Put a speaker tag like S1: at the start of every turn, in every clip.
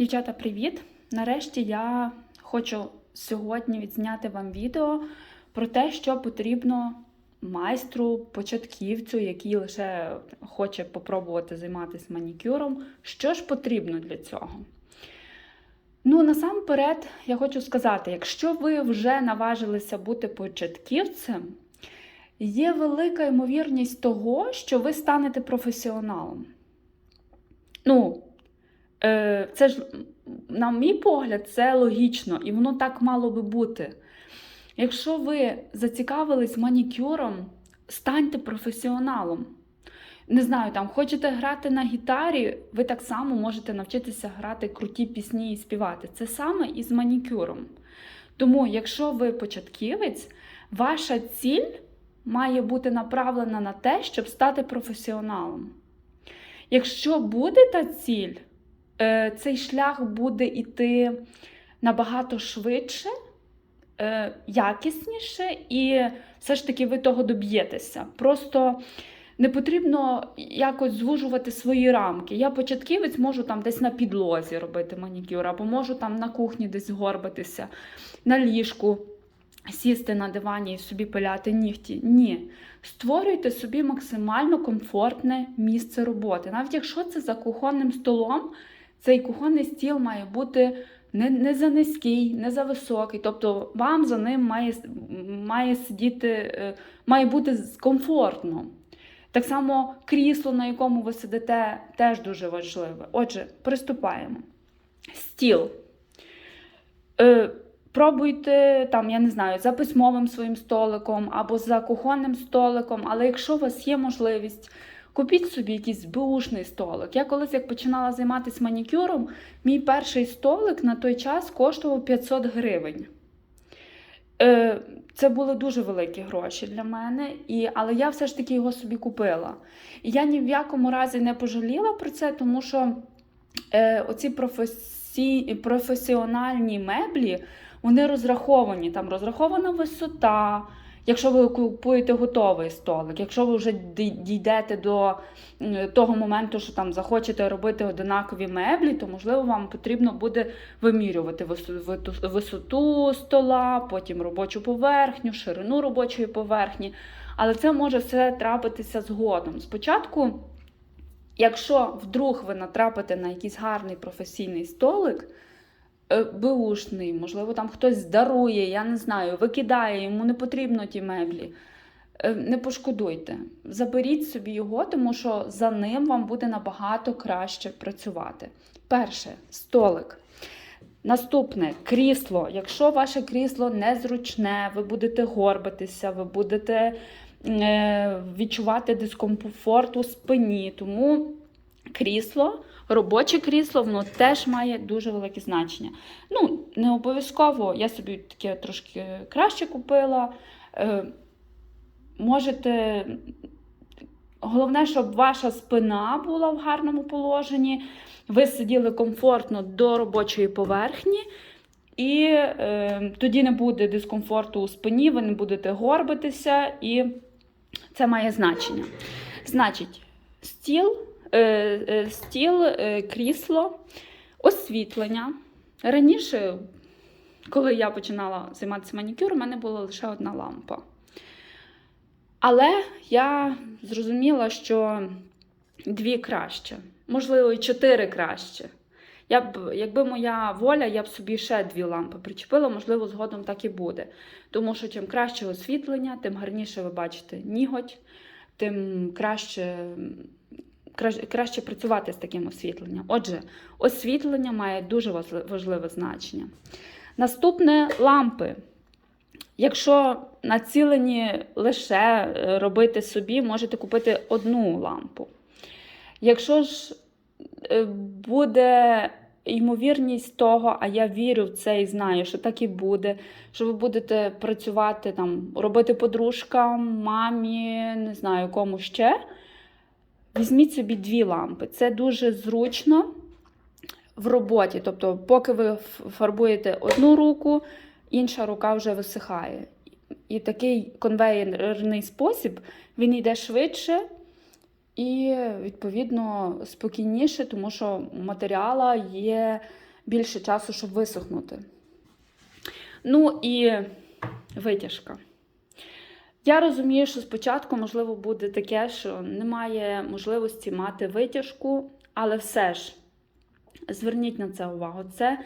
S1: Дівчата, привіт! Нарешті я хочу сьогодні відзняти вам відео про те, що потрібно майстру, початківцю, який лише хоче попробувати займатися манікюром. Що ж потрібно для цього? Ну, насамперед, я хочу сказати, якщо ви вже наважилися бути початківцем, є велика ймовірність того, що ви станете професіоналом. Ну, Це ж, на мій погляд, це логічно, і воно так мало би бути. Якщо ви зацікавились манікюром, станьте професіоналом. Не знаю, там хочете грати на гітарі, ви так само можете навчитися грати круті пісні і співати. Це саме і з манікюром. Тому, якщо ви початківець, ваша ціль має бути направлена на те, щоб стати професіоналом. Якщо буде та ціль, е, цей шлях буде йти набагато швидше, е, якісніше, і все ж таки ви того доб'єтеся. Просто не потрібно якось звужувати свої рамки. Я початківець можу там десь на підлозі робити манікюр, або можу там на кухні десь горбатися, на ліжку. Сісти на дивані і собі пиляти нігті. Ні. Створюйте собі максимально комфортне місце роботи. Навіть якщо це за кухонним столом, цей кухонний стіл має бути не не за низький, не за високий. Тобто вам за ним має має сидіти, е, має бути комфортно. Так само крісло, на якому ви сидите, теж дуже важливе. Отже, приступаємо. Стіл. Е, Пробуйте там, я не знаю, за письмовим своїм столиком або за кухонним столиком, але якщо у вас є можливість, купіть собі якийсь бушний столик. Я колись як починала займатися манікюром, мій перший столик на той час коштував 500 гривень. Е, Це були дуже великі гроші для мене, і, але я все ж таки його собі купила. І я ні в якому разі не пожаліла про це, тому що е, оці професі... професіональні меблі. Вони розраховані, там розрахована висота. Якщо ви купуєте готовий столик, якщо ви вже дійдете до того моменту, що там захочете робити одинакові меблі, то можливо вам потрібно буде вимірювати висоту стола, потім робочу поверхню, ширину робочої поверхні. Але це може все трапитися згодом. Спочатку, якщо вдруг ви натрапите на якийсь гарний професійний столик, беушний, можливо, там хтось дарує, я не знаю, викидає, йому не потрібно ті меблі. Е, не пошкодуйте. Заберіть собі його, тому що за ним вам буде набагато краще працювати. Перше столик. Наступне крісло. Якщо ваше крісло незручне, ви будете горбитися, ви будете е, відчувати дискомфорт у спині. Тому крісло робоче крісло, воно теж має дуже велике значення. Ну, не обов'язково, я собі таке трошки краще купила. Е, Можете. Головне, щоб ваша спина була в гарному положенні, ви сиділи комфортно до робочої поверхні, і е, тоді не буде дискомфорту у спині, ви не будете горбитися, і це має значення. Значить, стіл стіл, е, крісло, освітлення. Раніше, коли я починала займатися манікюром, у мене була лише одна лампа. Але я зрозуміла, що дві краще, можливо, і чотири краще. Я б, Якби моя воля, я б собі ще дві лампи причепила, можливо, згодом так і буде. Тому що чим краще освітлення, тим гарніше ви бачите ніготь, тим краще краще працювати з таким освітленням. Отже, освітлення має дуже важливе значення. Наступне лампи. Якщо націлені лише е, робити собі, можете купити одну лампу. Якщо ж е, буде ймовірність того, а я вірю в це і знаю, що так і буде, що ви будете працювати, там, робити подружкам, мамі, не знаю, кому ще. Візьміть собі дві лампи. Це дуже зручно в роботі. Тобто, поки ви фарбуєте одну руку, інша рука вже висихає. І такий конвейерний спосіб він йде швидше і, відповідно, спокійніше, тому що матеріала є більше часу, щоб висохнути. Ну і витяжка. Я розумію, що спочатку, можливо, буде таке, що немає можливості мати витяжку, але все ж зверніть на це увагу. Це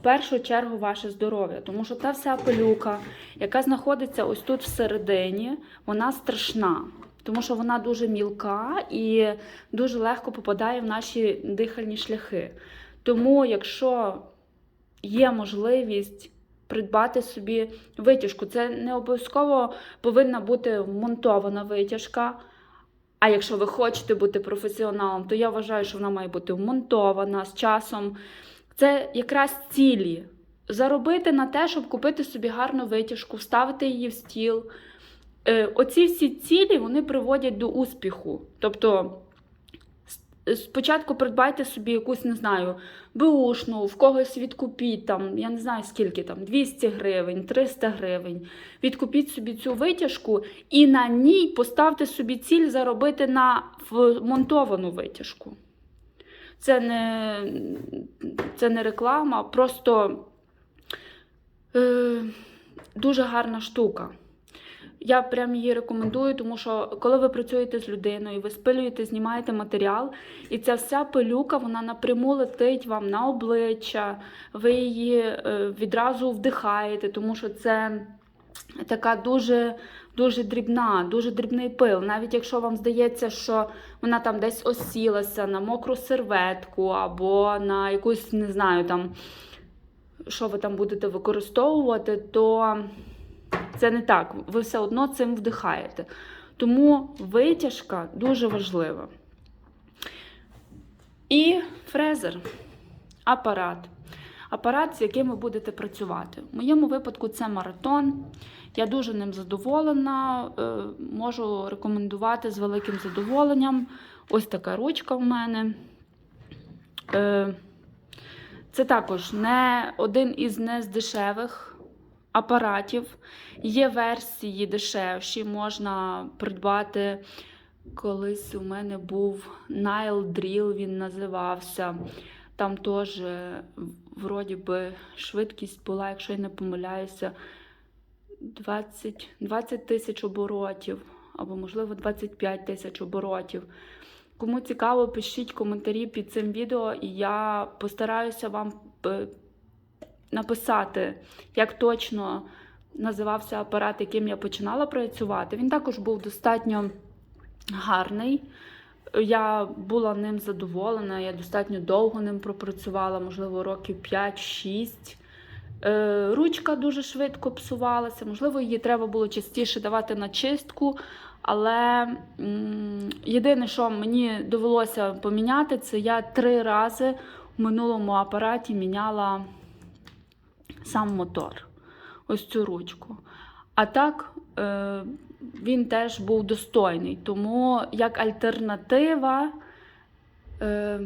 S1: в першу чергу ваше здоров'я, тому що та вся пилюка, яка знаходиться ось тут всередині, вона страшна, тому що вона дуже мілка і дуже легко попадає в наші дихальні шляхи. Тому, якщо є можливість придбати собі витяжку, це не обов'язково повинна бути вмонтована витяжка. А якщо ви хочете бути професіоналом, то я вважаю, що вона має бути вмонтована з часом. Це якраз цілі. Заробити на те, щоб купити собі гарну витяжку, вставити її в стіл. Е, Оці всі цілі вони приводять до успіху. Тобто, спочатку придбайте собі якусь, не знаю, беушну, в когось відкупіть там, я не знаю скільки там, 200 гривень, 300 гривень. Відкупіть собі цю витяжку і на ній поставте собі ціль заробити на вмонтовану витяжку. Це не, це не реклама, просто е, дуже гарна штука. Я прям її рекомендую, тому що коли ви працюєте з людиною, ви спилюєте, знімаєте матеріал, і ця вся пилюка вона напряму летить вам на обличчя, ви її е, відразу вдихаєте, тому що це така дуже, дуже дрібна, дуже дрібний пил. Навіть якщо вам здається, що вона там десь осілася на мокру серветку або на якусь, не знаю, там, що ви там будете використовувати, то це не так. Ви все одно цим вдихаєте. Тому витяжка дуже важлива. І фрезер, апарат. Апарат, з яким ви будете працювати. В моєму випадку це маратон. Я дуже ним задоволена. е, Можу рекомендувати з великим задоволенням. Ось така ручка в мене. Е, Це також не один із не з дешевих апаратів. Є версії дешевші, можна придбати. Колись у мене був Nile Drill, він називався. Там теж, е, вроді би, швидкість була, якщо я не помиляюся, 20, 20 тисяч оборотів, або, можливо, 25 тисяч оборотів. Кому цікаво, пишіть коментарі під цим відео, і я постараюся вам е, написати, як точно називався апарат, яким я починала працювати. Він також був достатньо гарний. Я була ним задоволена, я достатньо довго ним пропрацювала, можливо, років 5-6. Е, Ручка дуже швидко псувалася, можливо, її треба було частіше давати на чистку. Але єдине, що мені довелося поміняти, це я три рази в минулому апараті міняла сам мотор, ось цю ручку. А так, е, він теж був достойний. Тому як альтернатива е,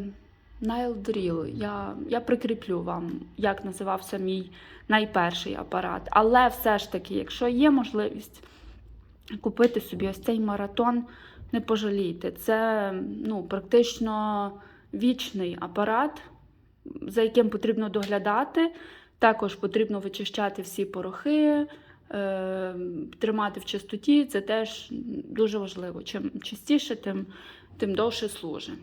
S1: Nile Drill, я, я прикріплю вам, як називався мій найперший апарат. Але все ж таки, якщо є можливість купити собі ось цей маратон, не пожалійте. Це ну, практично вічний апарат, за яким потрібно доглядати. Також потрібно вичищати всі порохи, е, тримати в чистоті. Це теж дуже важливо. Чим частіше, тим, тим довше служить.